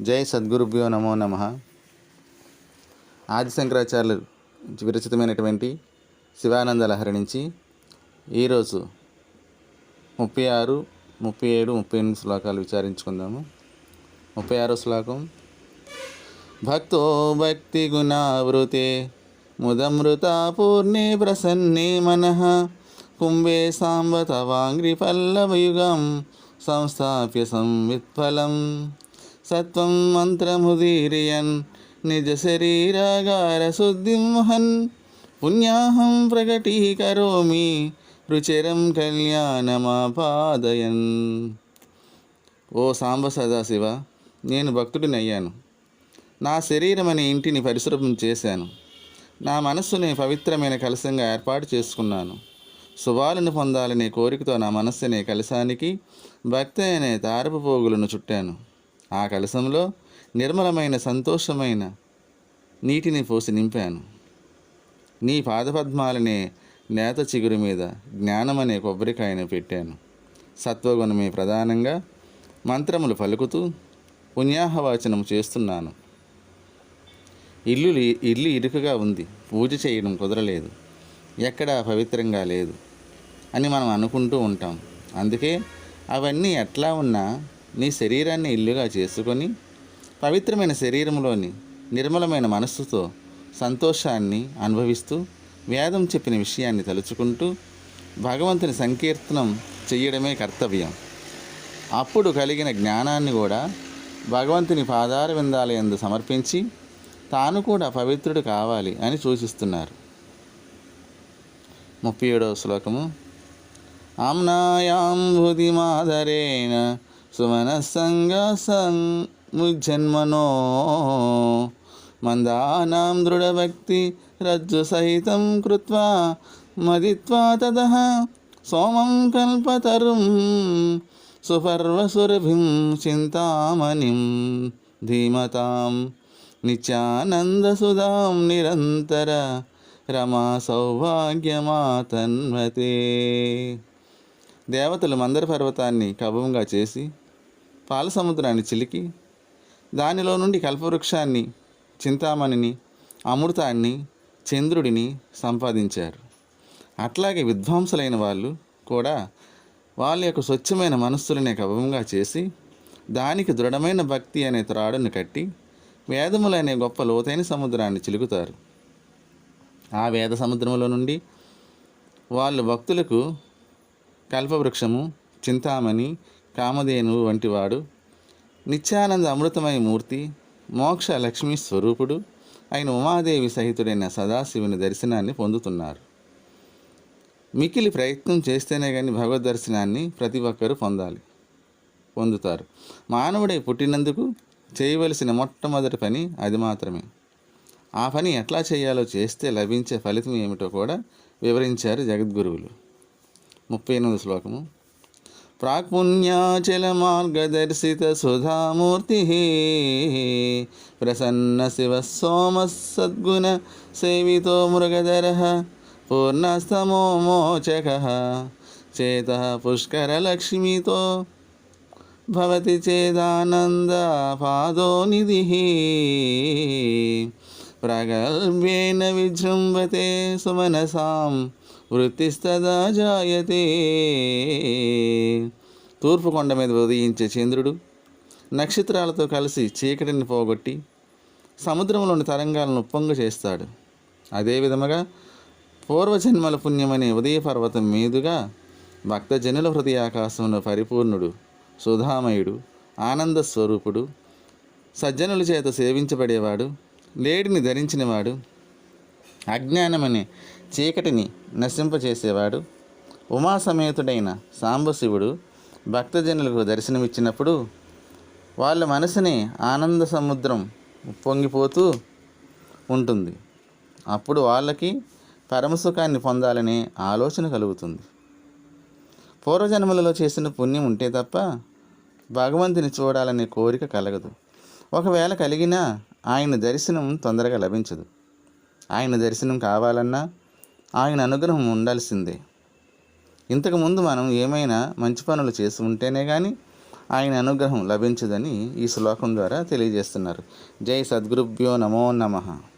జై సద్గురుభ్యో నమో నమ. ఆదిశంకరాచార్యులు విరచితమైనటువంటి శివానంద లహరి నుంచి ఈరోజు ముప్పై ఆరు ముప్పై ఏడు ముప్పై ఎనిమిది శ్లోకాలు విచారించుకుందాము. ముప్పై ఆరో శ్లోకం. భక్తో భక్తి గుణావృతే ముదమృత పూర్ణే ప్రసన్నే మనః. కుంభే సాంబ తవాంగ్రి పల్లవయుగం సంస్థాప్య సంవిత్ఫలం. సత్వం మంత్రముదీరియన్ నిజ శరీరాగార శుద్ధిమహన్. పుణ్యాహం ప్రకటీకరోమి రుచిరం కళ్యాణమాపాదయన్. ఓ సాంబ సదాశివ నేను భక్తుడిని అయ్యాను. నా శరీరం అనే ఇంటిని పరిశుభ్రం చేశాను. నా మనస్సుని పవిత్రమైన కలశంగా ఏర్పాటు చేసుకున్నాను. శుభాలను పొందాలనే కోరికతో నా మనస్సునే కలశానికి భక్తి అనే తారపు పోగులను చుట్టాను. ఆ కలశంలో నిర్మలమైన సంతోషమైన నీటిని పోసి నింపాను. నీ పాదపద్మాలనే నేత చిగురు మీద జ్ఞానమనే కొబ్బరికాయను పెట్టాను. సత్వగుణమే ప్రధానంగా మంత్రములు పలుకుతూ పుణ్యాహవాచనం చేస్తున్నాను. ఇల్లు ఇల్లు ఇరుకగా ఉంది. పూజ చేయడం కుదరలేదు. ఎక్కడా పవిత్రంగా లేదు అని మనం అనుకుంటూ ఉంటాం. అందుకే అవన్నీ ఎట్లా ఉన్నా నీ శరీరాన్ని ఇల్లుగా చేసుకొని పవిత్రమైన శరీరంలోని నిర్మలమైన మనస్సుతో సంతోషాన్ని అనుభవిస్తూ వేదం చెప్పిన విషయాన్ని తలుచుకుంటూ భగవంతుని సంకీర్తనం చెయ్యడమే కర్తవ్యం. అప్పుడు కలిగిన జ్ఞానాన్ని కూడా భగవంతుని పాదార విందాలయందు సమర్పించి తాను కూడా పవిత్రుడు కావాలి అని సూచిస్తున్నారు. ముప్పై ఏడవ శ్లోకము ఆమ్నాయాం భుదిమాదరేణ సుమనస్సంగా సన్ముజన్మనో మందానాం దృఢభక్తి రజ్జు సహితం కృత్వా మదిత్వా తద సోమం కల్పతరుం సుపర్వసురభిం చింతామణిం ధీమతాం నిత్యానందసుధాం నిరంతర రమా సౌభాగ్యమాతన్వతే దేవతలు మందర పర్వతాన్ని కభంగా చేసి పాల సముద్రాన్ని చిలికి దానిలో నుండి కల్పవృక్షాన్ని చింతామణిని అమృతాన్ని చంద్రుడిని సంపాదించారు. అట్లాగే విద్వాంసులైన వాళ్ళు కూడా వాళ్ళ యొక్క స్వచ్ఛమైన మనస్సులనే కవంగా చేసి దానికి దృఢమైన భక్తి అనే త్రాడును కట్టి వేదములనే గొప్ప లోతైన సముద్రాన్ని చిలుకుతారు. ఆ వేద సముద్రంలో నుండి వాళ్ళు భక్తులకు కల్పవృక్షము చింతామణి కామధేనువు వంటివాడు నిత్యానంద అమృతమయ మూర్తి మోక్ష లక్ష్మీ స్వరూపుడు అయిన ఉమాదేవి సహితుడైన సదాశివుని దర్శనాన్ని పొందుతున్నారు. మికిలి ప్రయత్నం చేస్తేనే కానీ భగవద్ దర్శనాన్ని ప్రతి ఒక్కరూ పొందాలి పొందుతారు. మానవుడై పుట్టినందుకు చేయవలసిన మొట్టమొదటి పని అది మాత్రమే. ఆ పని ఎట్లా చేయాలో చేస్తే లభించే ఫలితం ఏమిటో కూడా వివరించారు జగద్గురువులు. ముప్పై ఎనిమిది శ్లోకము. ప్రాక్పుణ్యాచల మార్గదర్శిత సుధామూర్తి ప్రసన్న శివ సోమ సద్గుణ సేవితో మృగధర పూర్ణస్తమో మోచక చేత పుష్కరలక్ష్మితో భవతి చేదానంద పాదో వృత్తిస్తదా జాయతే. తూర్పు కొండ మీద ఉదయించే చంద్రుడు నక్షత్రాలతో కలిసి చీకటిని పోగొట్టి సముద్రంలోని తరంగాలను ఉప్పొంగ చేస్తాడు. అదే విధముగా పూర్వజన్మల పుణ్యమనే ఉదయ పర్వతం మీదుగా భక్తజనుల హృదయాకాశంలో పరిపూర్ణుడు సుధామయుడు ఆనంద స్వరూపుడు సజ్జనుల చేత సేవించబడేవాడు లేడిని ధరించినవాడు అజ్ఞానమని చీకటిని నశింపచేసేవాడు. ఉమాసమేతుడైన సాంబశివుడు భక్తజనులకు దర్శనమిచ్చినప్పుడు వాళ్ళ మనసుని ఆనంద సముద్రం పొంగిపోతూ ఉంటుంది. అప్పుడు వాళ్ళకి పరమసుఖాన్ని పొందాలనే ఆలోచన కలుగుతుంది. పూర్వజన్మలలో చేసిన పుణ్యం ఉంటే తప్ప భగవంతుని చూడాలనే కోరిక కలగదు. ఒకవేళ కలిగినా ఆయన దర్శనం తొందరగా లభించదు. ఆయన దర్శనం కావాలన్నా ఆయన అనుగ్రహం ఉండాల్సిందే. ఇంతకుముందు మనం ఏమైనా మంచి పనులు చేసి ఉంటేనే కానీ ఆయన అనుగ్రహం లభించదని ఈ శ్లోకం ద్వారా తెలియజేస్తున్నారు. జై సద్గురుభ్యో నమో నమః.